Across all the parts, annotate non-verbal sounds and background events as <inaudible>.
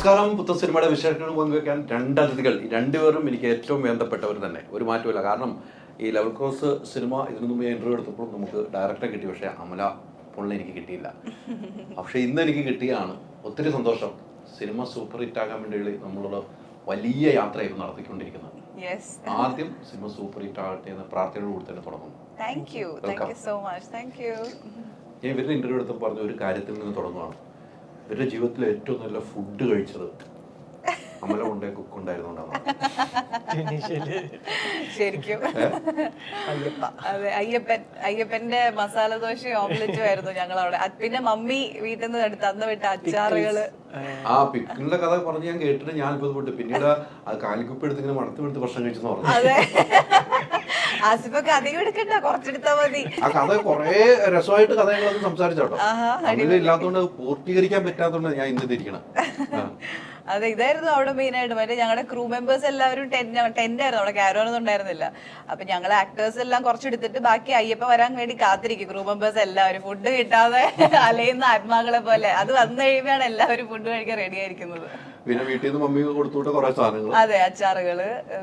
നമസ്കാരം പുത്തൻ സിനിമയുടെ വിശേഷങ്ങൾ പങ്കുവയ്ക്കാൻ രണ്ട് അതിഥികൾ ഈ രണ്ടുപേരും എനിക്ക് ഏറ്റവും വേണ്ടപ്പെട്ടവർ തന്നെ. ഒരു മാറ്റമില്ല കാരണം ഈ ലെവൽ ക്രോസ് സിനിമ ഇതിനു മുമ്പ് ഇന്റർവ്യൂ എടുത്തപ്പോൾ നമുക്ക് ഡയറക്ടറെ കിട്ടി. പക്ഷേ അമല പൊള്ളി എനിക്ക് കിട്ടിയില്ല. പക്ഷെ ഇന്ന് എനിക്ക് കിട്ടിയാണ് ഒത്തിരി സന്തോഷം. സിനിമ സൂപ്പർ ഹിറ്റ് ആകാൻ വേണ്ടി നമ്മളുടെ വലിയ യാത്രയായിരുന്നു നടത്തിക്കൊണ്ടിരിക്കുന്നത്. ആദ്യം സിനിമ സൂപ്പർ ഹിറ്റ് ആകട്ടെ എന്ന് പ്രാർത്ഥനയോട് കൂടി തന്നെ തുടങ്ങുന്നു. Thank you thank you so much thank you ഞാൻ ഇവരുടെ ഇന്റർവ്യൂ എടുത്തപ്പോൾ പറഞ്ഞ ഒരു കാര്യത്തിൽ നിന്ന് തുടങ്ങുകയാണ് ഇവരുടെ ജീവിതത്തിൽ ഏറ്റവും നല്ല ഫുഡ് കഴിച്ചത് അമല കൊണ്ടേ കുക്ക് ഉണ്ടായിരുന്നോണ്ടാണ് ശരിക്കും. അതെ അയ്യപ്പൻ അയ്യപ്പന്റെ മസാല ദോശ ഓംലെറ്റും ആയിരുന്നു ഞങ്ങൾ അവിടെ പിന്നെ മമ്മി വീട്ടിൽ നിന്ന് എടുത്ത് അന്ന് വിട്ട അച്ചാറുകൾ. ആ പിക്കിളിന്റെ കഥ പറഞ്ഞ് ഞാൻ കേട്ടിട്ട് ഞാൻ അത്ഭുതപ്പെട്ടു പിന്നീട് അത് കാലിക്കുപ്പ് എടുത്ത് ഇങ്ങനെ മണത്ത് വിടുത്ത് ഭക്ഷണം കഴിച്ചെന്ന് പറഞ്ഞു. അതെ ആസിഫൊക്കെ എടുക്കണ്ട കുറച്ചെടുത്താ മതി. ആ കഥ കുറേ രസമായിട്ട് കഥകളൊക്കെ സംസാരിച്ചോട്ടോ. അങ്ങനെ ഇല്ലാത്തതുകൊണ്ട് പൂർത്തീകരിക്കാൻ പറ്റാത്തതുകൊണ്ട് ഞാൻ ഇന്ന് തിരിക്കണം അതെ ഇതായിരുന്നു അവിടെ മെയിൻ ആയിട്ട്. മറ്റേ ഞങ്ങളുടെ ക്രൂ മെമ്പേഴ്സ് എല്ലാവരും ടെന്റ് ടെന്റ് ആയിരുന്നു. അവിടെ ക്യാരോൺ ഒന്നും ഉണ്ടായിരുന്നില്ല. അപ്പൊ ഞങ്ങൾ ആക്ടേഴ്സ് എല്ലാം കുറച്ചെടുത്തിട്ട് ബാക്കി അയ്യപ്പ വരാൻ വേണ്ടി കാത്തിരിക്കും. ക്രൂ മെമ്പേഴ്സ് എല്ലാവരും ഫുഡ് കിട്ടാതെ <laughs> അലയുന്ന ആത്മാക്കളെ പോലെ. അത് വന്നു കഴിയുമ്പോഴാണ് എല്ലാവരും ഫുഡ് കഴിക്കാൻ റെഡി ആയിരിക്കുന്നത്. പിന്നെ വീട്ടിൽ നിന്ന് മമ്മി കൊടുത്തുവിട്ട കുറെ സാധനങ്ങൾ അതെ അച്ചാറുകൾ.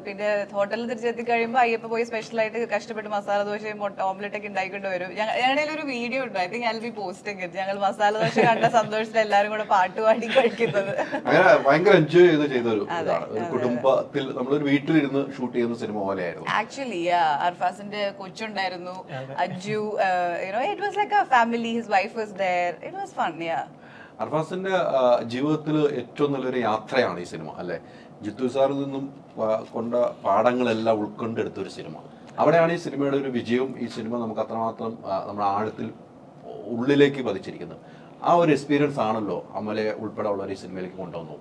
പിന്നെ ഹോട്ടലിൽ തിരിച്ചെത്തി കഴിയുമ്പോൾ അയ്യപ്പ പോയി സ്പെഷ്യൽ ആയിട്ട് കഷ്ടപ്പെട്ട് മസാല ദോശയും ഓംലെറ്റ് ഒക്കെ ഉണ്ടായിക്കൊണ്ട് വരും. ഞങ്ങ- ഞങ്ങളുടെ ഒരു വീഡിയോ ഉണ്ട്. I think I be posting ഞങ്ങൾ മസാല ദോശ കണ്ട <laughs> സന്തോഷത്തിൽ എല്ലാവരും കൂടെ പാട്ട് പാടി കഴിക്കുന്നത്. അങ്ങനെ ഭയങ്കര എൻജോയ് ചെയ്ത് ചെയ്ത ഒരു ഒരു കുടുംബത്തിൽ നമ്മളൊരു വീട്ടിലിരുന്ന് ഷൂട്ട് ചെയ്യുന്ന സിനിമ പോലെയായിരുന്നു. ആക്ച്വലി അർഫാസിന്റെ കൊച്ചുണ്ടായിരുന്നു. Aju you know it was like a family his wife was there it was fun yeah അർഫാസിന്റെ ജീവിതത്തിൽ ഏറ്റവും നല്ലൊരു യാത്രയാണ് ഈ സിനിമ അല്ലെ? ജിത്തു സാറിൽ നിന്നും കൊണ്ട പാഠങ്ങളെല്ലാം ഉൾക്കൊണ്ടെടുത്ത ഒരു സിനിമ. അവിടെയാണ് ഈ സിനിമയുടെ ഒരു വിജയവും ഈ സിനിമ നമുക്ക് അത്രമാത്രം നമ്മുടെ ആഴത്തിൽ ഉള്ളിലേക്ക് പതിച്ചിരിക്കുന്നത്. ആ ഒരു എക്സ്പീരിയൻസ് ആണല്ലോ അമലെ ഉൾപ്പെടെ ഉള്ളവർ ഈ സിനിമയിലേക്ക് കൊണ്ടുവന്നു.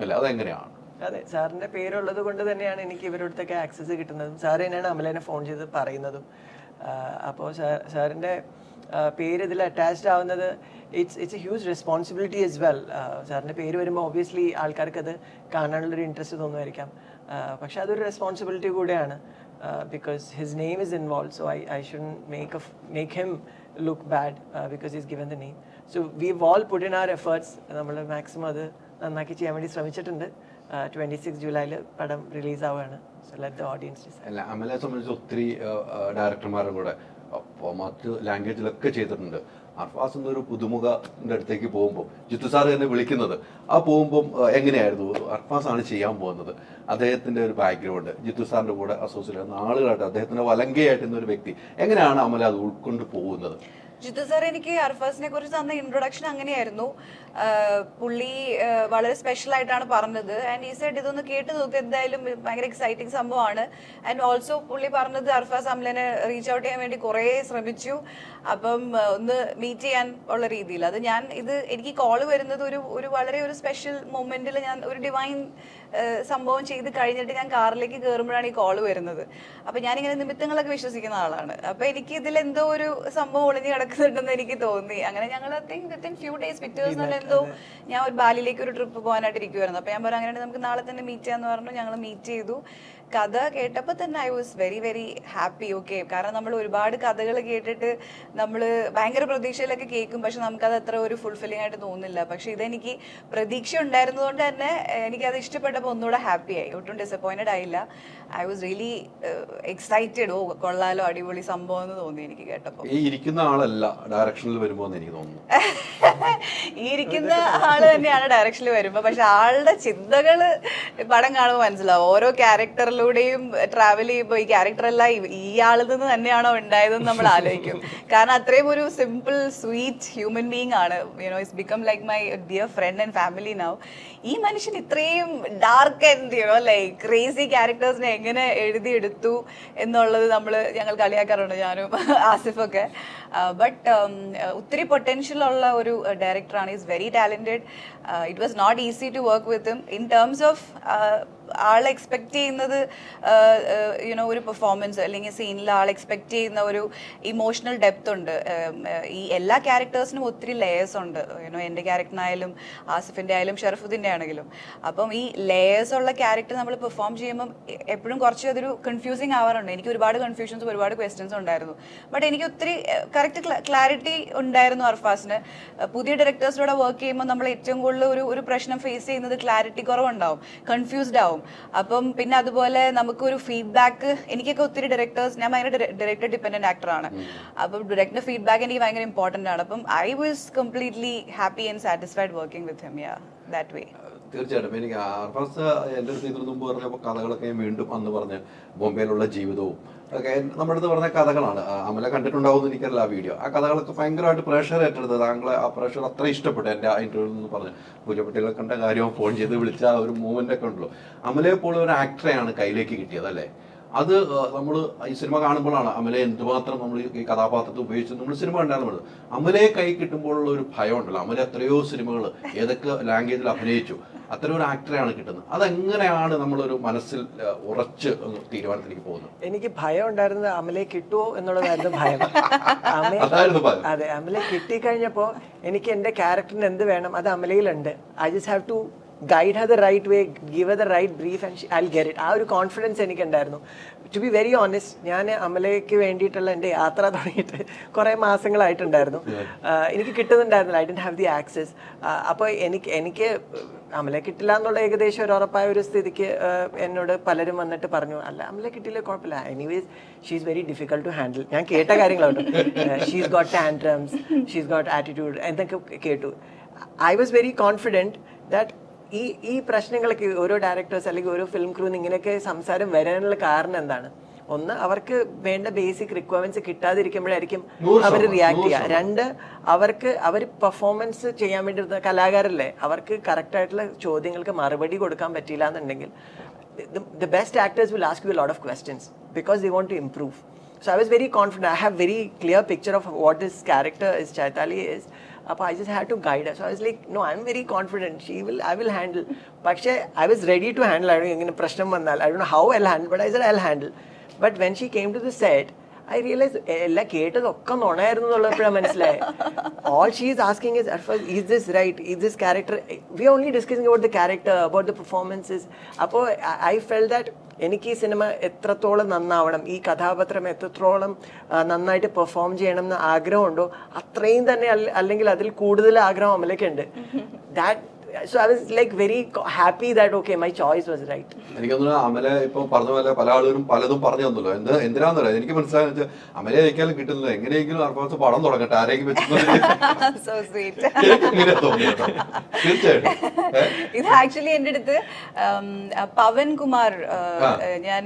അല്ലെ? അതെങ്ങനെയാണ്? അതെ. സാറിന്റെ പേരുള്ളത് കൊണ്ട് തന്നെയാണ് എനിക്ക് ഇവരോടത്തൊക്കെ ആക്സസ് കിട്ടുന്നതും. സാർ തന്നെയാണ് അമലേനെ ഫോൺ ചെയ്ത് പറയുന്നതും. അപ്പോൾ സാറിന്റെ പേര് ഇതിൽ അറ്റാച്ച്ഡ് ആവുന്നത് it's it's a huge responsibility as well സാറിന്റെ പേര് വരുമ്പോൾ ഒബ്വിയസ്ലി ആൾക്കാർക്ക് അത് കാണാനുള്ളൊരു ഇൻട്രസ്റ്റ് തോന്നുമായിരിക്കാം. പക്ഷെ അതൊരു റെസ്പോൺസിബിലിറ്റി കൂടെയാണ്. Because his name is involve so I I should make make him look bad because is given the name so we will put in our efforts നമ്മൾ maximum അത് നന്നാക്കി ചെയ്യാൻ വേണ്ടി ശ്രമിച്ചിട്ടുണ്ട്. ട്വന്റി സിക്സ് ജൂലൈയിൽ പടം റിലീസ് ആവുകയാണ്. സോ ലെറ്റ് ദ ഓഡിയൻസ് അമലെ സംബന്ധിച്ച് ഒത്തിരി ഡയറക്ടർമാരുടെ കൂടെ അപ്പോൾ മറ്റ് ലാംഗ്വേജിലൊക്കെ ചെയ്തിട്ടുണ്ട്. അർഫാസ് എന്നൊരു പുതുമുഖന്റെ അടുത്തേക്ക് പോകുമ്പോൾ ജിത്തു സാർ എന്നെ വിളിക്കുന്നത് ആ പോകുമ്പം എങ്ങനെയായിരുന്നു? അർഫാസ് ആണ് ചെയ്യാൻ പോകുന്നത്. അദ്ദേഹത്തിന്റെ ഒരു ബാക്ക്ഗ്രൗണ്ട് ജിത്തു സാറിന്റെ കൂടെ അസോസിയേറ്റ് ആളുകളായിട്ട് അദ്ദേഹത്തിന്റെ വലങ്കയായിട്ട് ഒരു വ്യക്തി. എങ്ങനെയാണ് അമല അത് ഉൾക്കൊണ്ട് പോകുന്നത്? ജിത്തു സാർ എനിക്ക് അർഫാസിനെ കുറിച്ച് തന്ന ഇൻട്രൊഡക്ഷൻ അങ്ങനെയായിരുന്നു. പുള്ളി വളരെ സ്പെഷ്യൽ ആയിട്ടാണ് പറഞ്ഞത്. ആൻഡ് ഈ സൈഡ് ഇതൊന്ന് കേട്ട് നോക്കി എന്തായാലും ഭയങ്കര എക്സൈറ്റിംഗ് സംഭവമാണ്. ആൻഡ് ഓൾസോ പുള്ളി പറഞ്ഞത് അർഫാസ് അംലനെ റീച്ച് ഔട്ട് ചെയ്യാൻ വേണ്ടി കുറേ ശ്രമിച്ചു. അപ്പം ഒന്ന് മീറ്റ് ചെയ്യാൻ ഉള്ള രീതിയിൽ. അത് ഞാൻ ഇത് എനിക്ക് കോൾ വരുന്നത് ഒരു ഒരു വളരെ ഒരു സ്പെഷ്യൽ മൊമെന്റിൽ ഞാൻ ഒരു ഡിവൈൻ സംഭവം ചെയ്ത് കഴിഞ്ഞിട്ട് ഞാൻ കാറിലേക്ക് കയറുമ്പോഴാണ് ഈ കോൾ വരുന്നത്. അപ്പൊ ഞാനിങ്ങനെ നിമിത്തങ്ങളൊക്കെ വിശ്വസിക്കുന്ന ആളാണ്. അപ്പൊ എനിക്ക് ഇതിൽ എന്തോ ഒരു സംഭവം ഒളിഞ്ഞു കിടക്കുന്നുണ്ടെന്ന് എനിക്ക് തോന്നി. അങ്ങനെ ഞങ്ങൾ തിങ്ക് വിത്തിൻ ഫ്യൂ ഡേയ്സ് പിറ്റേഴ്സ് തന്നെ എന്തോ ഞാൻ ഒരു ബാലിലേക്ക് ഒരു ട്രിപ്പ് പോകാനായിട്ട് ഇരിക്കുവായിരുന്നു. അപ്പൊ ഞാൻ പറഞ്ഞു അങ്ങനെ നമുക്ക് നാളെ തന്നെ മീറ്റ് ചെയ്യാന്ന് പറഞ്ഞു. ഞങ്ങൾ മീറ്റ് ചെയ്തു. കഥ കേട്ടപ്പോൾ തന്നെ I was very very happy okay കാരണം നമ്മൾ ഒരുപാട് കഥകൾ കേട്ടിട്ട് നമ്മൾ ഭയങ്കര പ്രതീക്ഷയിലൊക്കെ കേൾക്കും. പക്ഷെ നമുക്കത് അത്ര ഒരു ഫുൾഫില്ലിംഗ് ആയിട്ട് തോന്നുന്നില്ല. പക്ഷെ ഇതെനിക്ക് പ്രതീക്ഷ ഉണ്ടായിരുന്നതുകൊണ്ട് തന്നെ എനിക്കത് എനിക്കത് ഇഷ്ടപ്പെട്ടപ്പോൾ ഒന്നുകൂടെ ഹാപ്പിയായി ഒട്ടും ഡിസപ്പോയിന്റഡ് ആയില്ല. ഐ വാസ് റിയലി എക്സൈറ്റഡ് ഓ കൊള്ളാലോ അടിപൊളി സംഭവം എന്ന് തോന്നി എനിക്ക് കേട്ടപ്പോൾ ഈ ഇരിക്കുന്ന ആളല്ല ഡയറക്ഷനിൽ വരുമ്പോൾ എന്ന് എനിക്ക് തോന്നുന്നു. <laughs> ഈ ഇരിക്കുന്ന ആൾ തന്നെയാണ് ഡയറക്ഷനിൽ വരുമ്പോ. പക്ഷെ ആളുടെ ചിന്തകൾ പടം കാണുമ്പോൾ മനസ്സിലാവും. ഓരോ ക്യാരക്ടറിലൂടെയും ട്രാവൽ ചെയ്യുമ്പോൾ ഈ ക്യാരക്ടർ എല്ലാം ഈ- ആളിൽ നിന്ന് തന്നെയാണോ ഉണ്ടായതെന്ന് നമ്മൾ ആലോചിക്കും. <laughs> കാരണം അത്രയും ഒരു സിമ്പിൾ സ്വീറ്റ് ഹ്യൂമൻ ബീങ് ആണ്. You know it's become like my dear friend and family now ഈ മനുഷ്യൻ ഇത്രയും dark and you know like crazy ക്യാരക്ടേഴ്സിനെ എങ്ങനെ എഴുതിയെടുത്തു എന്നുള്ളത് നമ്മൾ ഞങ്ങൾ കളിയാക്കാറുണ്ട് ഞാനും ആസിഫൊക്കെ. ബട്ട് ഒത്തിരി പൊട്ടൻഷ്യൽ ഉള്ള ഒരു ഡയറക്ടറാണ് is very talented it was not easy to work with him in terms of all expect ചെയ്യുന്നത് യുനോ ഒരു പെർഫോമൻസ് അല്ലെങ്കിൽ സീനിൽ ആൾ എക്സ്പെക്ട് ചെയ്യുന്ന ഒരു ഇമോഷണൽ ഡെപ്ത് ഉണ്ട്. ഉം, uh, ഈ എല്ലാ ക്യാരക്ടേഴ്സിനും ഒത്തിരി ലെയേഴ്സ് ഉണ്ട്. യുനോ എന്റെ ക്യാരക്ടറിനായാലും ആസിഫിന്റെ ആയാലും ഷെറഫുദ്ദീന്റെ ആണെങ്കിലും. അപ്പം ഈ ലെയേഴ്സ് ഉള്ള ക്യാരക്ടർ നമ്മൾ പെർഫോം ചെയ്യുമ്പം എപ്പോഴും കുറച്ച് അതൊരു കൺഫ്യൂസിങ് ആവാറുണ്ട്. എനിക്ക് ഒരുപാട് കൺഫ്യൂഷൻസ് ഒരുപാട് ക്വസ്റ്റ്യൻസ് ഉണ്ടായിരുന്നു. ബട്ട് എനിക്ക് ഒത്തിരി കറക്റ്റ് ക്ലാരിറ്റി ഉണ്ടായിരുന്നു അർഫാസിന്. പുതിയ ഡയറക്ടേഴ്സിലൂടെ വർക്ക് ചെയ്യുമ്പോൾ നമ്മൾ ഏറ്റവും കൂടുതൽ ഒരു ഒരു പ്രശ്നം ഫേസ് ചെയ്യുന്നത് ക്ലാരിറ്റി കുറവുണ്ടാവും കൺഫ്യൂസ്ഡ് ആവും. അപ്പം പിന്നെ അതുപോലെ നമുക്കൊരു ഫീഡ്ബാക്ക് എനിക്കൊക്കെ ഒത്തിരി ഡയറക്ടേഴ്സ് ഞാൻ ഭയങ്കര ഡയറക്ടർ ഡിപ്പെൻഡന്റ് ആക്ടറാണ് അപ്പം ഡയറക്ടർ ഫീഡ്ബാക്ക് എനിക്ക് ഭയങ്കര ഇമ്പോർട്ടന്റ് ആണ്. അപ്പം I was completely happy and satisfied working with him yeah that way തീർച്ചയായിട്ടും. എനിക്ക് അർഫാസ് എന്റെ അടുത്ത് ഇതിനു മുമ്പ് പറഞ്ഞപ്പോൾ കഥകളൊക്കെ ഞാൻ വീണ്ടും അന്ന് പറഞ്ഞ് ബോംബെയിലുള്ള ജീവിതവും നമ്മുടെ അടുത്ത് പറഞ്ഞ കഥകളാണ്. അമല കണ്ടിട്ടുണ്ടാവും എനിക്കറിയില്ല ആ വീഡിയോ ആ കഥകളൊക്കെ ഭയങ്കരമായിട്ട് പ്രേക്ഷകർ ഏറ്റെടുത്തത്. താങ്കളെ ആ പ്രേക്ഷകർ അത്ര ഇഷ്ടപ്പെട്ടു എന്റെ ആ നിന്ന് പറഞ്ഞു. പൂജപ്പെട്ടികളെ കണ്ട കാര്യം ഫോൺ ചെയ്ത് വിളിച്ച ആ ഒരു മൂവ്മെന്റ് ഒക്കെ ഉണ്ടല്ലോ. അമലയെ പോലെ ഒരു ആക്ടറെയാണ് കയ്യിലേക്ക് കിട്ടിയത് അല്ലേ? അത് നമ്മൾ ഈ സിനിമ കാണുമ്പോഴാണ് അമലെ എന്തുമാത്രം നമ്മൾ ഈ കഥാപാത്രത്തെ ഉപയോഗിച്ച് നമ്മൾ സിനിമ കണ്ടാലും അമലയെ കൈ കിട്ടുമ്പോഴുള്ള ഒരു ഭയം ഉണ്ടല്ലോ. അമല എത്രയോ സിനിമകൾ ഏതൊക്കെ ലാംഗ്വേജിൽ അഭിനയിച്ചു അത്തരം ഒരു ആക്ടറെയാണ് കിട്ടുന്നത്. അതെങ്ങനെയാണ് നമ്മളൊരു മനസ്സിൽ ഉറച്ച് തീരുമാനത്തിലേക്ക് പോകുന്നത്? എനിക്ക് ഭയം ഉണ്ടായിരുന്നത് അമലെ കിട്ടുമോ എന്നുള്ളതായിരുന്നു ഭയം. അതെ അമലെ കിട്ടിക്കഴിഞ്ഞപ്പോൾ എനിക്ക് എന്റെ ക്യാരക്ടറിന് എന്ത് വേണം അത് അമലയിലുണ്ട്. I just have to guide her the right way give the right brief and I get it ആ ഒരു കോൺഫിഡൻസ് എനിക്കുണ്ടായിരുന്നു. ടു ബി വെരി ഓണസ്റ്റ് ഞാൻ അമലയ്ക്ക് വേണ്ടിയിട്ടുള്ള എന്റെ യാത്ര <laughs> തുടങ്ങിയിട്ട് കുറേ മാസങ്ങളായിട്ടുണ്ടായിരുന്നു. എനിക്ക് കിട്ടുന്നുണ്ടായിരുന്നില്ല. I don't have the access അപ്പോൾ എനിക്ക് എനിക്ക് അമലെ കിട്ടില്ല എന്നുള്ള ഏകദേശം ഒരു ഉറപ്പായ ഒരു സ്ഥിതിക്ക് എന്നോട് പലരും വന്നിട്ട് പറഞ്ഞു. അല്ല അമലെ കിട്ടിയില്ല കുഴപ്പമില്ല. Anyways she's very difficult to handle ഞാൻ കേട്ട കാര്യങ്ങളുണ്ട്. She's got tantrums she's got attitude എന്നൊക്കെ കേട്ടു. I was very confident that ഈ ഈ പ്രശ്നങ്ങളൊക്കെ ഓരോ ഡയറക്ടേഴ്സ് അല്ലെങ്കിൽ ഓരോ ഫിലിം ക്രൂന്ന് ഇങ്ങനെയൊക്കെ സംസാരം വരാനുള്ള കാരണം എന്താണ്? ഒന്ന് അവർക്ക് വേണ്ട ബേസിക് റിക്വയർമെന്റ്സ് കിട്ടാതിരിക്കുമ്പോഴായിരിക്കും അവർ റിയാക്ട് ചെയ്യുക. രണ്ട് അവർക്ക് അവർ പെർഫോമൻസ് ചെയ്യാൻ വേണ്ടി കലാകാരല്ലേ അവർക്ക് കറക്റ്റ് ആയിട്ടുള്ള ചോദ്യങ്ങൾക്ക് മറുപടി കൊടുക്കാൻ പറ്റിയില്ല എന്നുണ്ടെങ്കിൽ the best actors will ask you lot of questions because they want to improve so I was very confident I have very clear picture of what is character is Chaitali is. Appa, I just had to guide her. So I was like, no, I'm very confident. She will, I will handle. പക്ഷേ I was ready to handle. I don't ഇങ്ങനെ പ്രശ്നം വന്നാൽ I don't know how I'll handle, but I said I'll handle. But when she came to the realise എല്ലാം കേട്ടതൊക്കെ നുണയായിരുന്നു എന്നുള്ളപ്പോഴാണ് മനസ്സിലായത് all she is asking is is this right is this character we only discussing about the character about the performances അപ്പോൾ I felt that എനിക്ക് ഈ cinema എത്രത്തോളം നന്നാവണം ഈ കഥാപാത്രം എത്രത്തോളം നന്നായിട്ട് പെർഫോം ചെയ്യണം എന്ന് ആഗ്രഹമുണ്ടോ അത്രയും തന്നെ അല്ല- അല്ലെങ്കിൽ അതിൽ കൂടുതൽ ആഗ്രഹം അമലയ്ക്കുണ്ട്. That so I was like very happy that okay my choice was right എനിക്കൊന്നും അമല ഇപ്പൊ പറഞ്ഞ പോലെ പല ആളുകളും പലതും പറഞ്ഞു തന്നല്ലോ. എന്ത് എന്തിനാന്നല്ലോ എനിക്ക് മനസ്സിലായി വെച്ചാൽ അമലയെ അയക്കാലും കിട്ടുന്നില്ല. എങ്ങനെയെങ്കിലും അർപ്പാസ് പടം തുടങ്ങട്ടെ ആരെങ്കിലും. <laughs> തീർച്ചയായിട്ടും? ഇത് ആക്ച്വലി എന്റെ അടുത്ത് പവൻ കുമാർ ഞാൻ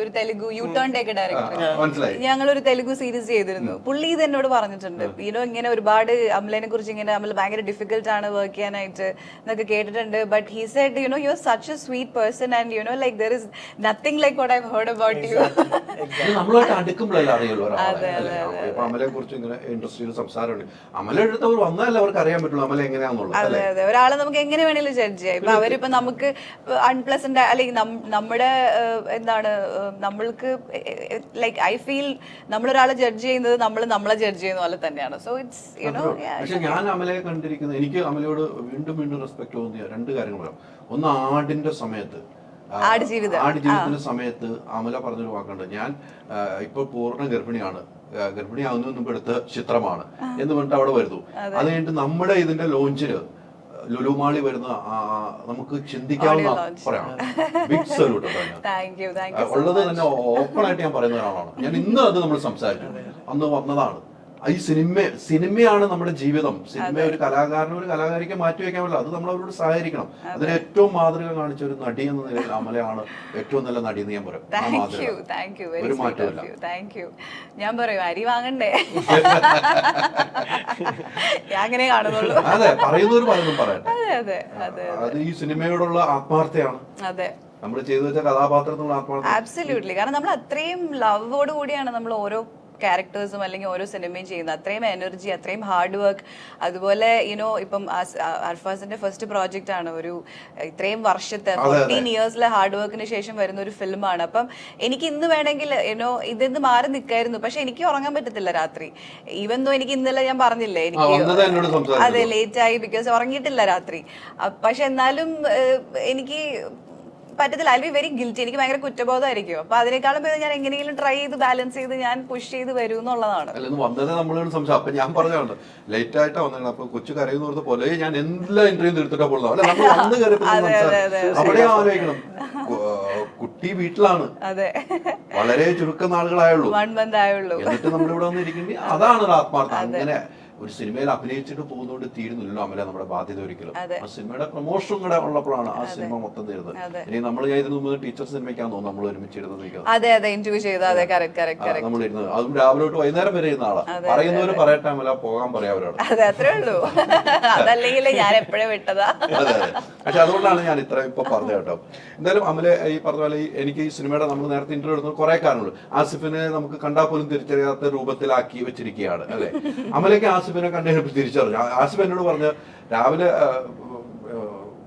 ഒരു Telugu U turn take director ഞങ്ങൾ ഒരു തെലുഗു സീരീസ് ചെയ്തിരുന്നു. പുള്ളി ഇത് എന്നോട് പറഞ്ഞിട്ടുണ്ട്. യുനോ ഇങ്ങനെ ഒരുപാട് അമലിനെ കുറിച്ച് ഇങ്ങനെ അമൽ ഭയങ്കര ഡിഫിക്കൽട്ട് ആണ് വർക്ക് ചെയ്യാനായിട്ട്. എന്നൊക്കെ കേട്ടിട്ടുണ്ട്. But he said you know you are such a sweet person and you know like there is nothing like what I heard about you ഇത് നമ്മളായിട്ട് അടുക്കുമ്പോഴല്ല അറിയുള്ളൂ ഒരാളെ അല്ലേ? ഇപ്പൊ അമലയെ കുറിച്ച് ഇങ്ങനെ ഇൻഡസ്ട്രിയിൽ സംസാരമുണ്ട്. അമല അടുത്തവർ വന്നാലേ അവർക്ക് അറിയാൻ പറ്റുള്ളൂ അമല എങ്ങനെയാന്നുള്ളത് അതെ അല്ലേ? അതെ. ഒരാളെ നമുക്ക് എങ്ങനെ വേണേലും ജഡ്ജ് ചെയ്യാം. ഇപ്പൊ അവരിപ്പോ നമുക്ക് അൺപ്ലസന്റ് അല്ലെങ്കിൽ നം- നമ്മുടെ എന്താണ് നമ്മൾക്ക് ലൈക്ക് ഐ ഫീൽ നമ്മളൊരാളെ ജഡ്ജ് ചെയ്യുന്നത് നമ്മൾ നമ്മളെ ജഡ്ജ് ചെയ്യുന്ന പോലെ തന്നെയാണ്. സോ ഇറ്റ്സ് യുനോ പക്ഷെ ഞാൻ അമലയെ കണ്ടിരിക്കുന്നത് എനിക്ക് അമലയോട് വീണ്ടും വീണ്ടും റെസ്പെക്ട് തോന്നിയ രണ്ട് കാര്യങ്ങൾ പറയാം. ഒന്ന് ആടിന്റെ സമയത്ത്. ആട് ജീവിതത്തിന്റെ സമയത്ത് അമല പറഞ്ഞൊരു വാക്കുണ്ട്. ഞാൻ ഇപ്പൊ പൂർണ ഗർഭിണിയാണ്. ആ, ഗർഭിണിയാവുന്നതിന് മുമ്പ് എടുത്ത ചിത്രമാണ്. എന്ന് പറഞ്ഞിട്ട് അവിടെ വരുന്നു. അത്. കഴിഞ്ഞിട്ട് നമ്മുടെ ഇതിന്റെ ലോഞ്ചിൽ ലുലുമാളി വരുന്ന നമുക്ക് ചിന്തിക്കാവുന്ന. പറയാം ബിഗ് സല്യൂട്ട് ഉള്ളത് തന്നെ ഓപ്പൺ ആയിട്ട് ഞാൻ പറയുന്ന ഒരാളാണ്. ഞാൻ ഇന്ന് അത് നമ്മൾ സംസാരിച്ചു. അന്ന് വന്നതാണ്. ഈ സിനിമ സിനിമയാണ് നമ്മുടെ ജീവിതം. സിനിമ ഒരു കലാകാരനും ഒരു കലാകാരിക്ക് മാറ്റി വെക്കാൻ പറ്റില്ല. അത് നമ്മൾ അവരോട് സഹകരിക്കണം. അതിന് ഏറ്റവും മാതൃക കാണിച്ച ഒരു നടി എന്ന നിലയിൽ അമലയാണ് ഏറ്റവും നല്ല നടി എന്ന് ഞാൻ പറയും. ഞാൻ പറയും അരി വാങ്ങണ്ടേ? <laughs> അങ്ങനെ കാണുന്നുള്ളൂ. അതെ പറയുന്നവർ പലതും പറയട്ടെ. അതെ ഈ സിനിമയോടുള്ള ആത്മാർത്ഥയാണ്. അതെ. നമ്മൾ ചെയ്തു വെച്ച കഥാപാത്രത്തിനുള്ള ആബ്സല്യൂട്ട്ലി കാരണം നമ്മൾ അത്രയും ലവോട് കൂടിയാണ് നമ്മൾ ഓരോ ക്യാരക്ടേഴ്സും അല്ലെങ്കിൽ ഓരോ സിനിമയും ചെയ്യുന്നത്. അത്രയും എനർജി അത്രയും ഹാർഡ് വർക്ക് അതുപോലെ യുനോ ഇപ്പം അർഫാസിന്റെ ഫസ്റ്റ് പ്രോജക്റ്റ് ആണ് ഒരു ഇത്രയും വർഷത്തെ ഫോർട്ടീൻ ഇയേഴ്സിലെ ഹാർഡ് വർക്കിന് ശേഷം വരുന്ന ഒരു ഫിലിമാണ് അപ്പം എനിക്ക് ഇന്ന് വേണമെങ്കിൽ യുനോ ഇതിന്ന് മാറി നിൽക്കായിരുന്നു. പക്ഷെ എനിക്ക് ഉറങ്ങാൻ പറ്റത്തില്ല രാത്രി. ഈവൻ ദോ എനിക്ക് ഇന്നലെ ഞാൻ പറഞ്ഞില്ലേ എനിക്ക് അതെ ലേറ്റ് ആയി ബിക്കോസ് ഉറങ്ങിയിട്ടില്ല രാത്രി. പക്ഷെ എന്നാലും എനിക്ക് പറ്റത്തില്ല. ഐ ബി വെരി ഗിൽറ്റി എനിക്ക് ഭയങ്കര കുറ്റബോധമായിരിക്കും. അപ്പൊ അതിനേക്കാളും ഭേദം ഞാൻ എങ്ങനെയെങ്കിലും ട്രൈ ചെയ്ത് ബാലൻസ് ചെയ്ത് ഞാൻ പുഷ് ചെയ്ത് വരും എന്നുള്ളതാണ്. വന്നത് നമ്മളോട് സംശയം. അപ്പൊ ഞാൻ പറഞ്ഞതാണ് ലേറ്റ് ആയിട്ടാ വന്നത് അപ്പൊ കൊച്ചു കരയുന്ന പറഞ്ഞ പോലെ ഞാൻ എല്ലാ ഇന്റർവ്യൂ തീർത്തിട്ടാ പോകുന്നത് അല്ല നമ്മൾ വന്ന് കയറിയപ്പോൾ <laughs> അവിടെ ആലോചിക്കണം. കുട്ടി വീട്ടിലാണ്. അതെ. വളരെ ചുരുക്കം നാളുകളായുള്ളൂ. വൺ മന്ത് ആയുള്ളൂ. എന്നിട്ട് നമ്മൾ ഇവിടെ വന്നിരിക്കുന്നത് അതാണ് ആത്മാർത്ഥം അങ്ങനെ ഒരു സിനിമയിൽ അഭിനയിച്ചിട്ട് പോകുന്നതുകൊണ്ട് തീരുന്നില്ലല്ലോ അമല നമ്മുടെ ബാധ്യത ഒരിക്കലും. ആ സിനിമയുടെ പ്രൊമോഷൻ കൂടെ ഉള്ളപ്പോഴാണ് ആ സിനിമ മൊത്തം തീരുന്നത്. ഇനി നമ്മൾ ഇതിനു മുമ്പ് ടീച്ചർ സിനിമയ്ക്കാന്ന് തോന്നുന്നു നമ്മൾ ഒരുമിച്ചിരുന്നത് എനിക്ക് അതെ അതെ ഇന്റർവ്യൂ ചെയ്തു. അതെ കറക്റ്റ് കറക്റ്റ് കറക്റ്റ് നമ്മൾ ഇരുന്നത് അതും രാവിലെ തൊട്ട് വൈകുന്നേരം വരെ ഇരുന്ന ആളാ പറയുന്നവര് പറയട്ടെ അമല പോകാൻ പറയാം അവരോട്. അതെ അത്രേ ഉള്ളൂ. അതല്ലെങ്കിൽ ഞാൻ എപ്പോഴേ വിട്ടതാ. അതെ പക്ഷെ അതുകൊണ്ടാണ് ഞാൻ ഇത്ര ഇപ്പൊ പറഞ്ഞത് കേട്ടോ. എന്തായാലും അമല ഈ പറഞ്ഞ പോലെ എനിക്ക് ഈ സിനിമയുടെ നമ്മൾ നേരത്തെ ഇന്റർവ്യൂ എടുത്തത് കുറെ കാരണമുണ്ട് ആസിഫിനെ നമുക്ക് കണ്ടാൽ പോലും തിരിച്ചറിയാത്ത രൂപത്തിലാക്കി വെച്ചിരിക്കുകയാണ് അല്ലെ? അമലയ്ക്ക് ആസിഫിനെ കണ്ടു കഴിഞ്ഞപ്പോൾ തിരിച്ചറിഞ്ഞു. ആസിഫ് എന്നോട് പറഞ്ഞ് രാവിലെ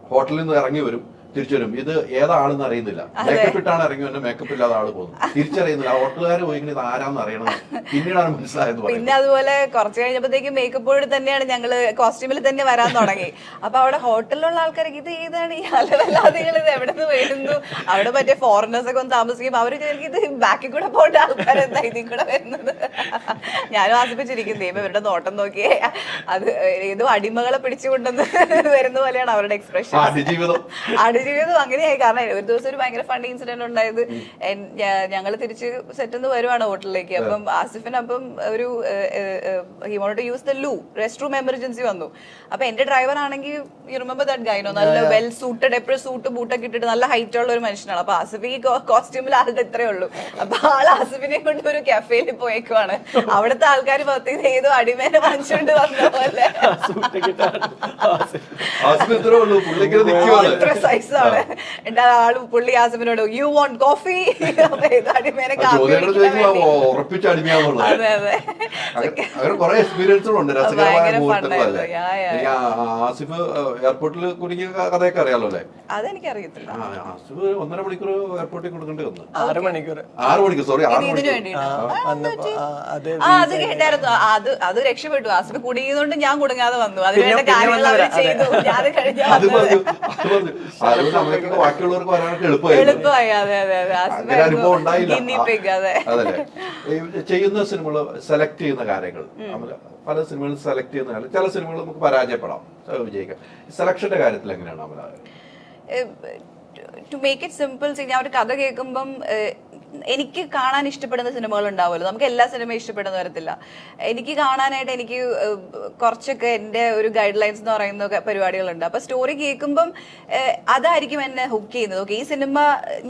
ഹോട്ടലിൽ നിന്ന് ഇറങ്ങി വരും. തിരിച്ചു വരും ഇത് ഏതാണെന്ന് അറിയുന്നില്ല. മേക്കപ്പ് ഇട്ടാണ് ഇറങ്ങിയവന്റെ മേക്കപ്പ് ഇല്ലാതെ ആൾ പോകുന്നു. തിരിച്ചറിയുന്നില്ല. ഹോട്ടലുകാർ പോയിങ്ങനെ ഇത് ആരാന്ന് അറിയണം. പിന്നീടാണ് മനസ്സിലായത് പിന്നെ അതുപോലെ കുറച്ച് കഴിഞ്ഞപ്പോഴത്തേക്കും മേക്കപ്പോട് തന്നെയാണ് ഞങ്ങൾ കോസ്റ്റ്യൂമിൽ തന്നെ വരാൻ തുടങ്ങി. അപ്പൊ അവിടെ ഹോട്ടലിലുള്ള ആൾക്കാർക്ക് ഇത് ഏതാണ്? ഈ അലവല്ലാദികൾ ഇത് എവിടെ നിന്ന് വരുന്നു? അവിടെ മറ്റേ ഫോറിനേഴ്സ് ഒക്കെ ഒന്ന് താമസിക്കും. അവർ ഇത് ബാക്കി കൂടെ പോകേണ്ട ആൾക്കാർ എന്താ ഇതിൽ കൂടെ വരുന്നത്? ഞാനും ആസ്വദിച്ചിരിക്കും ദൈവം ഇവരുടെ നോട്ടം നോക്കിയേ അത് ഏതോ അടിമകളെ പിടിച്ചുകൊണ്ടെന്ന് വരുന്ന പോലെയാണ് അവരുടെ എക്സ്പ്രഷൻ അതിജീവിതം. ആടുജീവിതം അങ്ങനെയായി. കാരണം ഒരു ദിവസം ഒരു ഭയങ്കര ഫണ്ടി ഇൻസിഡന്റ് ഉണ്ടായത്. ഞങ്ങൾ തിരിച്ച് സെറ്റ് നിന്ന് വരുവാണ് ഹോട്ടലിലേക്ക്. അപ്പം ആസിഫിന് അപ്പം ഒരു he want to use the loo restroom emergency വന്നു. അപ്പൊ എന്റെ ഡ്രൈവർ ആണെങ്കിൽ യു റിമെമ്പർ ദാറ്റ് ഗൈനോ നല്ല വെൽ സൂട്ടഡ് എപ്പോഴും സൂട്ട് ബൂട്ടൊക്കെ ഇട്ടിട്ട് നല്ല ഹൈറ്റ് ഉള്ള ഒരു മനുഷ്യനാണ്. അപ്പൊ ആസിഫ് ഈ കോസ്റ്റ്യൂമിൽ ആളുടെ ഇത്രേ ഉള്ളൂ. അപ്പൊ ആൾ ആസിഫിനെ കൊണ്ട് ഒരു കഫേയിൽ പോയേക്കുവാണ്. അവിടുത്തെ ആൾക്കാർ പത്തിയത് ഏതോ അടിമേനെ വാങ്ങിച്ചുകൊണ്ട് വന്ന പോലെ. <laughs> സൂട്ടൊക്കെ സൈസാണ് എന്റെ ആൾ പുള്ളി ആസിഫിനോട് യു വോണ്ട് കോഫി ആസിഫ് എയർപോർട്ടിൽ കുടുങ്ങിയ കഥയൊക്കെ അറിയാലോ അല്ലേ? അതെനിക്കറിയത്തില്ല. ആ, ആസിഫ് ഒന്നര മണിക്കൂർ എയർപോർട്ടിൽ കൊടുക്കേണ്ടി വന്നു. ആറ് മണിക്കൂർ ആറ് മണിക്കൂർ സോറി ആറ് മണിക്കൂർ. അത് ആ അത് കേട്ടായിരുന്നു. അത് അത് രക്ഷപ്പെട്ടു. ആസിഫ് കുടുങ്ങിയതുകൊണ്ട് ഞാൻ കുടുങ്ങാതെ വന്നു. അതിനുവേണ്ട കാര്യങ്ങൾ അവർ ചെയ്തു. ഞാൻ കഴിഞ്ഞ അത് ബാക്കിയുള്ളവർക്ക് വരാനൊക്കെ എളുപ്പമായി. അങ്ങനെ അനുഭവം ഉണ്ടായില്ല. അതെ. ചെയ്യുന്ന സിനിമകൾ സെലക്ട് ചെയ്യുന്ന കാര്യങ്ങൾ. പല സിനിമകളും സെലക്ട് ചെയ്യുന്ന കാര്യം ചില സിനിമകൾ നമുക്ക് പരാജയപ്പെടാം. വിജയിക്കാം. സെലക്ഷന്റെ കാര്യത്തിൽ എങ്ങനെയാണ് Amala? To make it simple ഞാൻ ഒരു കഥ കേൾക്കുമ്പം എനിക്ക് കാണാൻ ഇഷ്ടപ്പെടുന്ന സിനിമകൾ ഉണ്ടാവുമല്ലോ. നമുക്ക് എല്ലാ സിനിമയും ഇഷ്ടപ്പെടുന്ന വരത്തില്ല എനിക്ക് കാണാനായിട്ട് എനിക്ക് കുറച്ചൊക്കെ എന്റെ ഒരു ഗൈഡ് ലൈൻസ് എന്ന് പറയുന്ന പരിപാടികളുണ്ട്. അപ്പൊ സ്റ്റോറി കേൾക്കുമ്പം അതായിരിക്കും എന്നെ ഹുക്ക് ചെയ്യുന്നത്. ഓക്കെ ഈ സിനിമ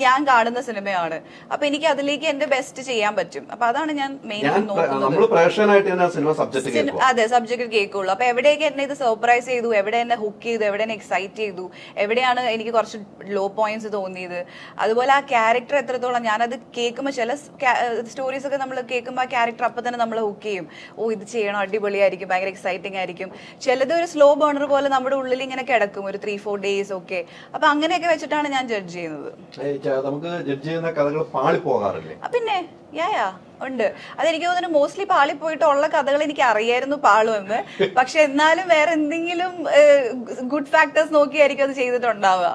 ഞാൻ കാണുന്ന സിനിമയാണ്. അപ്പൊ എനിക്ക് അതിലേക്ക് എന്റെ ബെസ്റ്റ് ചെയ്യാൻ പറ്റും. അപ്പൊ അതാണ് ഞാൻ മെയിൻ നോക്കുന്നത്. അതെ സബ്ജക്ട് കേൾക്കുള്ളൂ. അപ്പൊ എവിടെയൊക്കെ എന്നെ ഇത് സർപ്രൈസ് ചെയ്തു? എവിടെ എന്നെ ഹുക്ക് ചെയ്തു? എവിടെ എന്നെ എക്സൈറ്റ് ചെയ്തു? എവിടെയാണ് എനിക്ക് കുറച്ച് ലോ പോയിന്റ്സ് തോന്നിയത്? അതുപോലെ ആ ക്യാരക്ടർ എത്രത്തോളം ഞാനത് കേൾക്കുമ്പോൾ ചില സ്റ്റോറീസ് ഒക്കെ നമ്മൾ കേൾക്കുമ്പോൾ ആ ക്യാരക്ടർ അപ്പം തന്നെ നമ്മൾ ഹുക്ക് ചെയ്യും. ഓ ഇത് ചെയ്യണം അടിപൊളിയായിരിക്കും ഭയങ്കര എക്സൈറ്റിംഗ് ആയിരിക്കും. ചിലത് ഒരു സ്ലോ ബേണർ പോലെ നമ്മുടെ ഉള്ളിൽ ഇങ്ങനെ കിടക്കും ഒരു ത്രീ ഫോർ ഡേയ്സ് ഒക്കെ. അപ്പൊ അങ്ങനെയൊക്കെ വെച്ചിട്ടാണ് ഞാൻ ജഡ്ജ് ചെയ്യുന്നത്. നമുക്ക് ജഡ്ജ് ചെയ്യുന്ന കഥകൾ പാളി പോകാറില്ലേ? പിന്നെ യാ യാ ഉണ്ട്. അതെനിക്ക് തോന്നുന്നു മോസ്റ്റ്ലി പാളി പോയിട്ടുള്ള കഥകൾ എനിക്ക് അറിയായിരുന്നു പാളുമെന്ന് പക്ഷെ എന്നാലും വേറെ എന്തെങ്കിലും ഗുഡ് ഫാക്ടേഴ്സ് നോക്കിയായിരിക്കും അത് ചെയ്തിട്ടുണ്ടാവുക.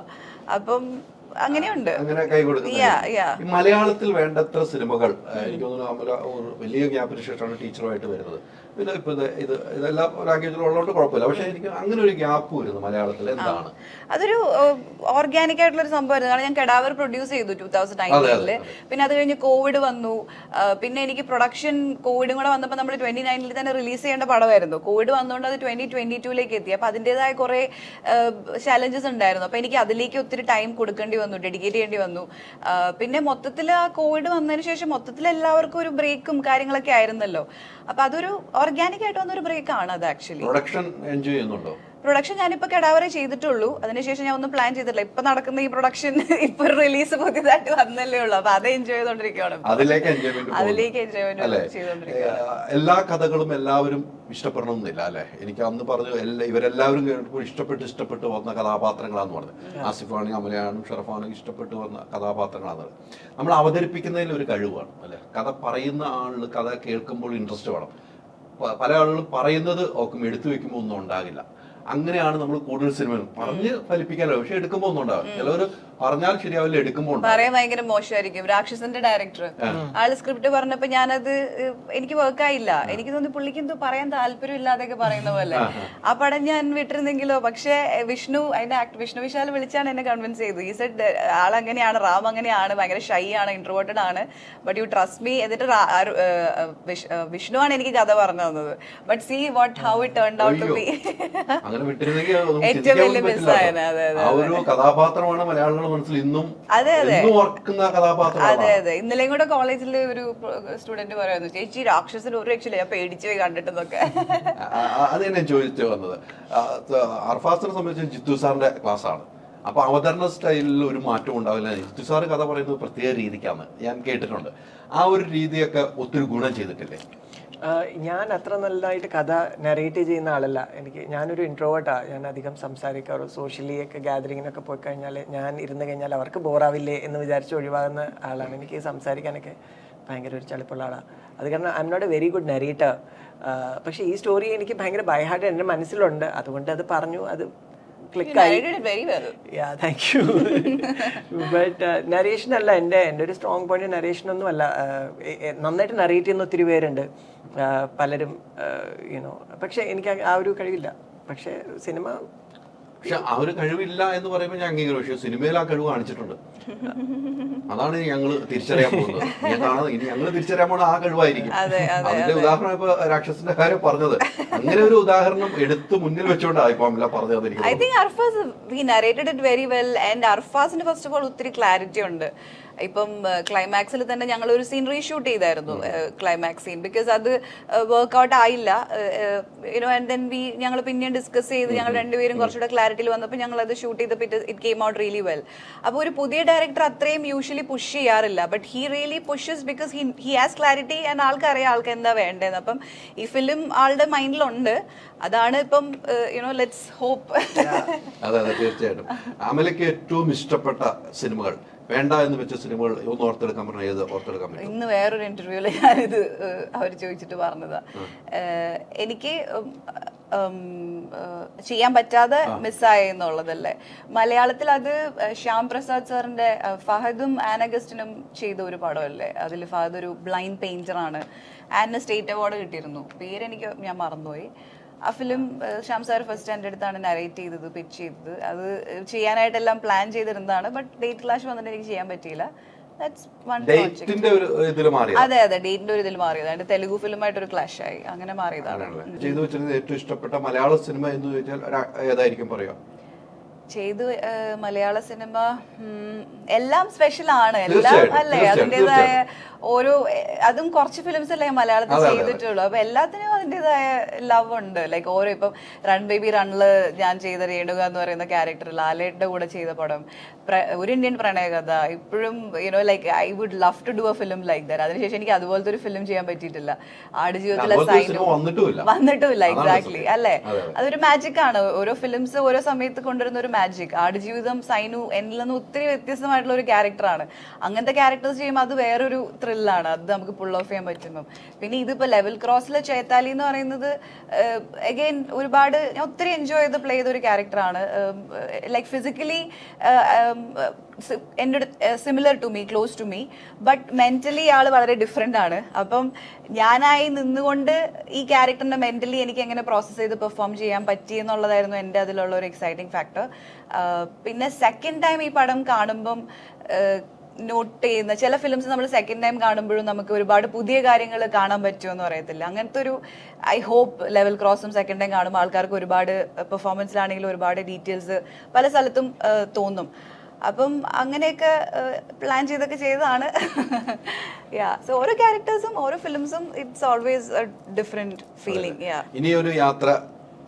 അപ്പം അങ്ങനെയുണ്ട്. അങ്ങനെ കൈ കൊടുക്കുന്നത് മലയാളത്തിൽ വേണ്ടത്ര സിനിമകൾ എനിക്ക് തോന്നുന്നു വലിയ ഗ്യാപ്പിന് ശേഷമാണ് ടീച്ചറുമായിട്ട് വരുന്നത്. പിന്നെ ഇപ്പൊ ഇത് ഇത് ഇതെല്ലാം ലാംഗ്വേജിൽ ഉള്ളതുകൊണ്ട് കുഴപ്പമില്ല. പക്ഷെ എനിക്ക് അങ്ങനെ ഒരു ഗ്യാപ്പ് വരുന്നു മലയാളത്തിൽ. എന്താണ്? അതൊരു ഓർഗാനിക് ആയിട്ടുള്ള ഒരു സംഭവം കാരണം ഞാൻ കെടാവർ പ്രൊഡ്യൂസ് ചെയ്തു ടൂ തൗസൻഡ് നയന്റീനിൽ പിന്നെ അത് കഴിഞ്ഞ് കോവിഡ് വന്നു. പിന്നെ എനിക്ക് പ്രൊഡക്ഷൻ കോവിഡും കൂടെ വന്നപ്പോൾ നമ്മൾ ട്വന്റി നയനിൽ തന്നെ റിലീസ് ചെയ്യേണ്ട പടമായിരുന്നു. കോവിഡ് വന്നുകൊണ്ട് അത് ട്വന്റി ട്വന്റി ടൂലേക്ക് എത്തി. അപ്പൊ അതിന്റെതായ കുറെ ചാലഞ്ചസ് ഉണ്ടായിരുന്നു. അപ്പൊ എനിക്ക് അതിലേക്ക് ഒത്തിരി ടൈം കൊടുക്കേണ്ടി വന്നു ഡെഡിക്കേറ്റ് ചെയ്യേണ്ടി വന്നു. പിന്നെ മൊത്തത്തിൽ ആ കോവിഡ് വന്നതിന് ശേഷം മൊത്തത്തിൽ എല്ലാവർക്കും ഒരു ബ്രേക്കും കാര്യങ്ങളൊക്കെ ആയിരുന്നല്ലോ. അപ്പൊ അതൊരു ഓർഗാനിക് ആയിട്ട് വന്നൊരു ബ്രേക്ക് ആണ് അത് ആക്ച്വലി പ്രൊഡക്ഷൻ എൻജോയ് ചെയ്യുന്നുണ്ടോ? പ്രൊഡക്ഷൻ ഞാനിപ്പോ കെടാവരെ ചെയ്തിട്ടുള്ളൂ. അതിനുശേഷം ഞാൻ ഒന്നും പ്ലാൻ ചെയ്തിട്ടില്ല. ഇപ്പൊ നടക്കുന്ന ഈ പ്രൊഡക്ഷൻ ഇപ്പൊ റിലീസ് പുതിയതായിട്ട് വന്നല്ലേ ഉള്ളൂ. അപ്പൊ അത് എൻജോയ് ചെയ്തോണ്ടിരിക്കുകയാണ്. അതിലേക്ക് എൻജോയ്മെന്റ്. എല്ലാ കഥകളും എല്ലാവരും ഇഷ്ടപ്പെടണമെന്നില്ല അല്ലെ? എനിക്ക് അന്ന് പറഞ്ഞു എല്ലാ ഇവരെല്ലാവരും കേൾക്കുമ്പോൾ ഇഷ്ടപ്പെട്ട് ഇഷ്ടപ്പെട്ട് വന്ന കഥാപാത്രങ്ങളാന്ന് പറഞ്ഞത് ആസിഫാണ് അമലയാണും ഷെറഫാണെങ്കിൽ ഇഷ്ടപ്പെട്ട് വന്ന കഥാപാത്രങ്ങളാണ് നമ്മൾ അവതരിപ്പിക്കുന്നതിൽ ഒരു കഴിവാണ് അല്ലെ? കഥ പറയുന്ന ആളുകൾ കഥ കേൾക്കുമ്പോൾ ഇൻട്രസ്റ്റ് വേണം. പല ആളുകളും പറയുന്നത് ഓക്കും എടുത്തു വെക്കുമ്പോൾ ഒന്നും ഉണ്ടാകില്ല. അങ്ങനെയാണ് നമ്മൾ കൂടുതൽ സിനിമകൾ പറഞ്ഞ് ഫലിപ്പിക്കാനോ പക്ഷെ എടുക്കുമ്പോ ഒന്നും ഉണ്ടാവും ചിലവര് പറഞ്ഞാൽ ശരിയാവില്ല എടുക്കുമ്പോൾ. പറയാൻ ഭയങ്കര മോശമായിരിക്കും. രാക്ഷസന്റെ ഡയറക്ടർ ആൾ സ്ക്രിപ്റ്റ് പറഞ്ഞപ്പോ ഞാനത് എനിക്ക് വർക്കായില്ല എനിക്ക് തോന്നുന്നു പുള്ളിക്ക് എന്തോ പറയാൻ താല്പര്യം ഇല്ലാതെയൊക്കെ പറയുന്ന പോലെ. ആ പടം ഞാൻ വിട്ടിരുന്നെങ്കിലോ? പക്ഷേ വിഷ്ണു അതിന്റെ ആക്ട് വിഷ്ണു വിശാൽ വിളിച്ചാണ് എന്നെ കൺവിൻസ് ചെയ്തത്. ഈ സെഡ് ആൾ അങ്ങനെയാണ് റാം അങ്ങനെയാണ് ഭയങ്കര ഷൈ ആണ് ഇൻട്രോവേർട്ടഡ് ആണ്. ബട്ട് യു ട്രസ്റ്റ് മീ എന്നിട്ട് വിഷ്ണു ആണ് എനിക്ക് കഥ പറഞ്ഞു തന്നത്. But see what how it turn out to be അങ്ങനെ വിട്ടിരുന്നെങ്കിൽ ഏറ്റവും വലിയ അതെ, ആ ഒരു കഥാപാത്രമാണ് മലയാളികളുടെ മനസ്സിൽ ഇന്നും അതെ, അതെ. ഇന്നും ഓർക്കുന്ന കഥാപാത്രമാണ്. അതെ അതെ. ഇന്നലെയും കൂടെ കോളേജിൽ ഒരു സ്റ്റുഡന്റ് പറയുന്നു ചേച്ചി രാക്ഷസിന് ഒരു രക്ഷയില്ല. ഞാൻ പേടിച്ചു പോയി കണ്ടിട്ടെന്നൊക്കെ. ആ, അത് തന്നെ ചോദിച്ചു വന്നത്. അർഫാസിനെ സംബന്ധിച്ച് ജിത്തു സാറിന്റെ ക്ലാസ് ആണ് അപ്പൊ അവതരണ സ്റ്റൈലിൽ ഒരു മാറ്റം ഉണ്ടാവില്ല. ജിത്തു സാർ കഥ പറയുന്നത് പ്രത്യേക രീതിക്കാണ്. ഞാൻ കേട്ടിട്ടുണ്ട്. ആ ഒരു രീതിയൊക്കെ ഒത്തിരി ഗുണം ചെയ്തിട്ടില്ലേ? ഞാൻ അത്ര നല്ലതായിട്ട് കഥ നറേറ്റ് ചെയ്യുന്ന ആളല്ല. എനിക്ക് ഞാനൊരു ഇൻട്രോവേർട്ടാണ് ഞാൻ അധികം സംസാരിക്കാറോ സോഷ്യലി ഒക്കെ ഗാദറിങ്ങിനൊക്കെ പോയി കഴിഞ്ഞാൽ ഞാൻ ഇരുന്ന് കഴിഞ്ഞാൽ അവർക്ക് ബോറാവില്ലേ എന്ന് വിചാരിച്ച് ഒഴിവാകുന്ന ആളാണ്. എനിക്ക് സംസാരിക്കാനൊക്കെ ഭയങ്കര ഒരു ചളിപ്പുള്ള ആളാണ് അത് കാരണം I am not a very good narrator പക്ഷേ ഈ സ്റ്റോറി എനിക്ക് ഭയങ്കര ബൈഹാർട്ട് എന്റെ മനസ്സിലുണ്ട്. അതുകൊണ്ട് അത് പറഞ്ഞു. അത് ക്ലിക്കായി very well yeah thank you but narration അല്ല എന്റെ എന്റെ ഒരു സ്ട്രോങ് പോയിന്റ് നരേഷൻ ഒന്നും അല്ല. നന്നായിട്ട് നറേറ്റ് ചെയ്യുന്ന ഒത്തിരി പേരുണ്ട്. പലരും യുനോ പക്ഷെ എനിക്ക് ആ ഒരു കഴിവില്ല. പക്ഷെ സിനിമ പക്ഷെ ആ ഒരു കഴിവില്ല എന്ന് പറയുമ്പോൾ ഞാൻ അംഗീകരിക്കും. പക്ഷെ സിനിമയിൽ ആ കഴിവ് കാണിച്ചിട്ടുണ്ട്. അതാണ് ഞങ്ങൾ തിരിച്ചറിയാൻ പോകുന്നത്. ഞാൻ കാണുന്നത് ഇനി ഞങ്ങൾ തിരിച്ചറിയാൻ പോകുന്ന ആ കഴിവായിരിക്കും. അതെ, അതെ, അതിന്റെ ഉദാഹരണം ഇപ്പൊ രാക്ഷസിന്റെ കാര്യം പറഞ്ഞത്. അങ്ങനെ ഒരു ഉദാഹരണം എടുത്ത് മുന്നിൽ വെച്ചുകൊണ്ടാണ് ഇപ്പൊ അമല പറഞ്ഞത് I think Arfaz he narrated it very well and അർഫാസിന് first of all ഒത്തിരി ക്ലാരിറ്റി ഉണ്ട്. ഇപ്പം ക്ലൈമാക്സിൽ തന്നെ ഞങ്ങൾ ഒരു സീൻ റീഷൂട്ട് ചെയ്തായിരുന്നു ക്ലൈമാക്സ് സീൻ ബിക്കോസ് അത് വർക്ക്ഔട്ട് ആയില്ല. You know and then we ഞങ്ങൾ പിന്നെയും ഡിസ്കസ് ചെയ്ത് ഞങ്ങൾ രണ്ടുപേരും കുറച്ചുകൂടെ ക്ലാരിറ്റിയിൽ വന്നപ്പോൾ ഞങ്ങൾ അത് ഷൂട്ട് ചെയ്തപ്പോൾ it came out really well അപ്പോൾ ഒരു പുതിയ ഡയറക്ടർ അത്രയും യൂഷ്വലി പുഷ് ചെയ്യാറില്ല. But he really pushes because he he has clarity and ആൾക്കറിയാം ആൾക്ക് എന്താ വേണ്ടതെന്ന് അപ്പം ഈ ഫിലിം ആളുടെ മൈൻഡിലുണ്ട് അതാണ് ഇപ്പം യുനോ ലെറ്റ്സ് ഹോപ്പ് അതെ അതെ തീർച്ചയായിട്ടും. അമലയ്ക്ക് ഏറ്റവും ഇഷ്ടപ്പെട്ട സിനിമകൾ വേണ്ട എന്ന് വെച്ച സിനിമകൾ ഒന്ന് ഓർത്തെടുക്കാൻ പറഞ്ഞാൽ ഏത് ഓർത്തെടുക്കാൻ പറ്റും? ഇന്ന് വേറൊരു ഇന്റർവ്യൂവിൽ ഞാനിത് അവർ ചോദിച്ചിട്ട് പറഞ്ഞതാ. എനിക്ക് ചെയ്യാൻ പറ്റാതെ മിസ്സായി എന്നുള്ളതല്ലേ. മലയാളത്തിൽ അത് ശ്യാം പ്രസാദ് സാറിന്റെ ഫഹദും ആനഗസ്റ്റിനും ചെയ്ത ഒരു പടമല്ലേ? അതിൽ ഫഹദ് ഒരു ബ്ലൈൻഡ് പെയിന്റർ ആണ്. ആനിന് സ്റ്റേറ്റ് അവാർഡ് കിട്ടിയിരുന്നു. പേരെനിക്ക് ഞാൻ മറന്നുപോയി. ആ ഫിലിം ശ്യാം സാർ ഫസ്റ്റ് എന്റെ അടുത്താണ് നരേറ്റ് ചെയ്തത് പിച്ച് ചെയ്തത്. അത് ചെയ്യാനായിട്ടെല്ലാം പ്ലാൻ ചെയ്തിരുന്നതാണ് ബട്ട് ഡേറ്റ് ക്ലാഷ് വന്നിട്ട് എനിക്ക് ചെയ്യാൻ പറ്റിയില്ല. അതെ അതെ ഡേറ്റിന്റെ ഒരു ഇതിൽ മാറിയത്. അതിന്റെ തെലുഗു ഫിലിമായിട്ട് ഒരു ക്ലാഷ് ആയി. അങ്ങനെ മാറിയതാണ്. ചെയ്തു വെച്ചിരുന്നത് ഏറ്റവും ഇഷ്ടപ്പെട്ട മലയാള സിനിമ എന്ന് ചോദിച്ചാൽ ഏതായിരിക്കും പറയാ? ചെയ്തു മലയാള സിനിമ എല്ലാം സ്പെഷ്യൽ ആണ്. എല്ലാം അല്ലേ? അതിന്റെതായ ഓരോ അതും കുറച്ച് ഫിലിംസ് അല്ലേ മലയാളത്തിൽ. ചെയ്തിട്ടുള്ളൂ. അപ്പൊ എല്ലാത്തിനും അതിന്റെതായ ലവ് ഉണ്ട്. ലൈക്ക് ഓരോ ഇപ്പം റൺ ബേബി റണ്ണിൽ ഞാൻ ചെയ്ത രേണുക എന്ന് പറയുന്ന ക്യാരക്ടർ ലാലയുടെ കൂടെ ചെയ്ത പടം ഒരു ഇന്ത്യൻ പ്രണയകഥ. ഇപ്പോഴും you know like I would love to do a film like that അതിനുശേഷം എനിക്ക് അതുപോലത്തെ ഒരു ഫിലിം ചെയ്യാൻ പറ്റിയിട്ടില്ല. ആടുജീവിതത്തിലെ സൈനു വന്നിട്ടുമില്ല. എക്സാക്ട്ലി അല്ലേ? അതെ, അതെ. അതൊരു മാജിക് ആണ്. ഓരോ ഫിലിംസ് ഓരോ സമയത്ത് കൊണ്ടുവരുന്ന ഒരു മാജിക് ആടുജീവിതം സൈനു എന്നിൽ നിന്ന് ഒത്തിരി വ്യത്യസ്തമായിട്ടുള്ള ഒരു ക്യാരക്ടറാണ്. അങ്ങനത്തെ ക്യാരക്ടേഴ്സ് ചെയ്യുമ്പോൾ അത് വേറൊരു ത്രില്ലാണ്. അത് നമുക്ക് പുൾ ഓഫ് ചെയ്യാൻ പറ്റുമ്പോൾ പിന്നെ ഇതിപ്പോൾ ലെവൽ ക്രോസിലെ ചേത്താലി എന്ന് പറയുന്നത് അഗെയിൻ ഒരുപാട് ഞാൻ ഒത്തിരി എൻജോയ് ചെയ്ത് പ്ലേ ചെയ്ത ഒരു ക്യാരക്ടറാണ് ലൈക്ക് ഫിസിക്കലി എന്റെ similar to me close to me but mentally ആൾ വളരെ ഡിഫറെന്റ് ആണ്. അപ്പം ഞാനായി നിന്നുകൊണ്ട് ഈ ക്യാരക്ടറിനെ മെന്റലി എനിക്ക് എങ്ങനെ പ്രോസസ്സ് ചെയ്ത് പെർഫോം ചെയ്യാൻ പറ്റി എന്നുള്ളതായിരുന്നു എന്റെ അതിലുള്ള ഒരു എക്സൈറ്റിംഗ് ഫാക്ടർ പിന്നെ സെക്കൻഡ് ടൈം ഈ പടം കാണുമ്പം നോട്ട് ചെയ്യുന്ന ചില ഫിലിംസ് നമ്മൾ സെക്കൻഡ് ടൈം കാണുമ്പോഴും നമുക്ക് ഒരുപാട് പുതിയ കാര്യങ്ങൾ കാണാൻ പറ്റുമെന്ന് പറയത്തില്ല. അങ്ങനത്തെ ഒരു ഐ ഹോപ്പ് ലെവൽ ക്രോസും സെക്കൻഡ് ടൈം കാണുമ്പോൾ ആൾക്കാർക്ക് ഒരുപാട് പെർഫോമൻസിലാണെങ്കിലും ഒരുപാട് ഡീറ്റെയിൽസ് പല സ്ഥലത്തും തോന്നും. അപ്പം അങ്ങനെയൊക്കെ പ്ലാൻ ചെയ്തൊക്കെ ചെയ്തതാണ്. <laughs> യാ സോ ഓരോ ക്യാരക്ടേഴ്സും ഓരോ ഫിലിംസും it's always different feeling yeah ഇനി ഒരു യാത്ര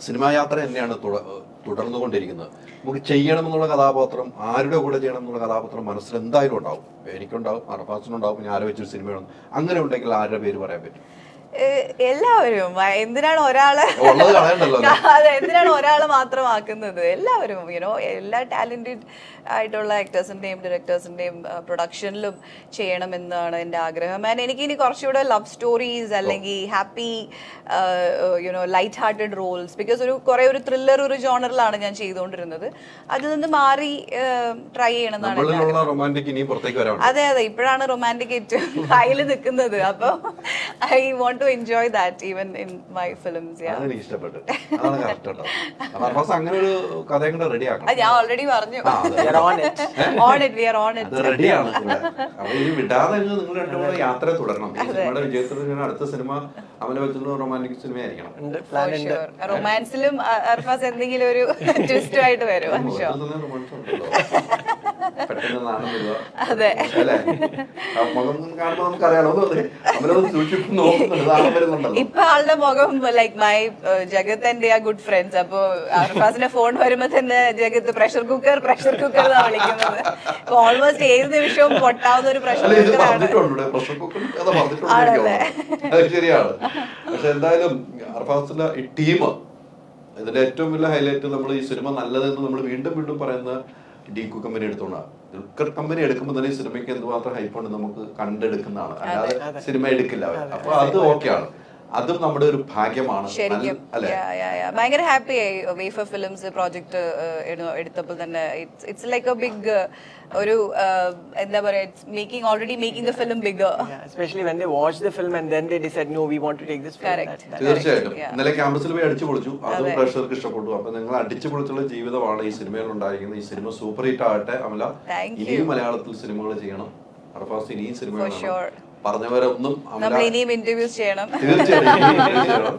സിനിമാ യാത്ര തന്നെയാണ് തുടർന്നു തുടർന്നുകൊണ്ടിരിക്കുന്നത് നമുക്ക് ചെയ്യണം എന്നുള്ള കഥാപാത്രം ആരുടെ കൂടെ ചെയ്യണം എന്നുള്ള കഥാപാത്രം മനസ്സിൽ എന്തായാലും ഉണ്ടാവും. എനിക്കുണ്ടാവും അറഫാസിനുണ്ടാവും ഞാൻ ആലോചിച്ചൊരു സിനിമയാണ് അങ്ങനെ ഉണ്ടെങ്കിൽ ആരുടെ പേര് പറയാൻ പറ്റും? എല്ലാവരും എന്തിനാണ് ഒരാൾ <laughs> അതെ എന്തിനാണ് ഒരാൾ മാത്രമാക്കുന്നത്? എല്ലാവരും യുനോ എല്ലാ ടാലന്റഡ് ആയിട്ടുള്ള ആക്ടേഴ്സിന്റെയും ഡയറക്ടേഴ്സിന്റെയും പ്രൊഡക്ഷനിലും ചെയ്യണമെന്നാണ് എന്റെ ആഗ്രഹം. ആൻഡ് എനിക്ക് ഇനി കുറച്ചുകൂടെ ലവ് സ്റ്റോറീസ് അല്ലെങ്കിൽ happy you know light hearted roles because ഒരു കുറെ ഒരു ത്രില്ലർ ഒരു ജോണറിലാണ് ഞാൻ ചെയ്തുകൊണ്ടിരുന്നത്. അതിൽ നിന്ന് മാറി ട്രൈ ചെയ്യണമെന്നാണ് അതെ അതെ ഇപ്പോഴാണ് റൊമാന്റിക് ഏറ്റവും <laughs> ഹൈയിൽ നിൽക്കുന്നത്. അപ്പൊ I want to enjoy that even in my films അതാണ് എനിക്ക് ഇഷ്ടപ്പെട്ടു. അതാണ് കറക്റ്റ് കേട്ടോ. അപ്പൊ അർഫാസ് അങ്ങനെ ഒരു കഥയും കൂടെ റെഡി ആക്കണം. ഞാൻ ഓൾറെഡി പറഞ്ഞു. ആ, on it. On it we are on it റെഡിയാണ് അപ്പൊ ഇനി വിടാതെ അങ്ങ് നിങ്ങൾ രണ്ടും കൂടെ യാത്ര തുടരണം. ഈ സിനിമയുടെ വിജയത്തിൽ ഞാൻ അടുത്ത സിനിമ അമല വെച്ചുള്ള റൊമാന്റിക് സിനിമ ആയിരിക്കണം. ഉണ്ട് പ്ലാൻ ഉണ്ട്. റൊമാൻസിലും അർഫാസ് എന്തെങ്കിലും ഒരു <laughs> ട്വിസ്റ്റ് ആയിട്ട് വരും അതെ. ഇപ്പൊ ആളുടെ മുഖം ലൈക് മൈ ജഗത്ത് എന്റെ ആ ഗുഡ് ഫ്രണ്ട്സ് അപ്പൊ അർഫാസിന്റെ ഫോൺ വരുമ്പോ തന്നെ ജഗത്ത് പ്രഷർ കുക്കർ പ്രഷർ കുക്കർ എന്നാ വിളിക്കുന്നത്. ഓൾമോസ്റ്റ് ഏത് നിമിഷവും പൊട്ടാവുന്ന ഒരു പ്രഷർ കുക്കറാണ് ആണല്ലേ? ശരിയാണ്. പക്ഷെ എന്തായാലും അർഫാസിന്റെ ടീം ഇതിന്റെ ഏറ്റവും വലിയ ഹൈലൈറ്റ് നമ്മൾ ഈ സിനിമ നല്ലതെന്ന് നമ്മൾ വീണ്ടും വീണ്ടും പറയുന്ന ഡീക്കു കമ്പനി എടുത്തോണ്ടാണ് ദുൽഖർ കമ്പനി എടുക്കുമ്പോൾ തന്നെ സിനിമയ്ക്ക് എന്തുമാത്രം ഹൈപ്പ് ഉണ്ട് നമുക്ക് കണ്ടെടുക്കുന്നതാണ്. അല്ലാതെ സിനിമ എടുക്കില്ല അവർ അപ്പൊ അത് ഓക്കെയാണ് അതും നമ്മുടെ ഒരു ഭാഗ്യമാണ്. ശരിക്കും. ഭയങ്കര ഹാപ്പി ആയി. വേഫർ ഫിലിംസ് പ്രോജക്റ്റ് എടുത്തപ്പോൾ തന്നെ ഇറ്റ്സ് ലൈക്ക് എ ബിഗ് ഒരു uh, എന്താ പറയാ it's making already making the film bigger especially especially when they watched the film and then they decide, no, we want to take this film. That- that- തീർച്ചയായിട്ടും. ഇന്നലെ ക്യാമ്പസിൽ പോയി അടിച്ചു പൊളിച്ചു. അതും പ്രഷർക്ക് പ്രേക്ഷകർക്ക് ഇഷ്ടപ്പെട്ടു. അപ്പൊ നിങ്ങൾ അടിച്ചു പൊളിച്ചുള്ള ജീവിതമാണ് ഈ സിനിമയിൽ ഉണ്ടായിരിക്കുന്നത്. ഈ സിനിമ സൂപ്പർ ഹിറ്റ് ആകട്ടെ അമല. ഇനിയും മലയാളത്തിൽ സിനിമകൾ ചെയ്യണം. അർഫാസ് ഇനിയും സിനിമ For sure. പറഞ്ഞവരെ ഒന്നും നമ്മൾ ഇനിയും ഇന്റർവ്യൂസ് ചെയ്യണം തീർച്ചയായും ചെയ്യണം.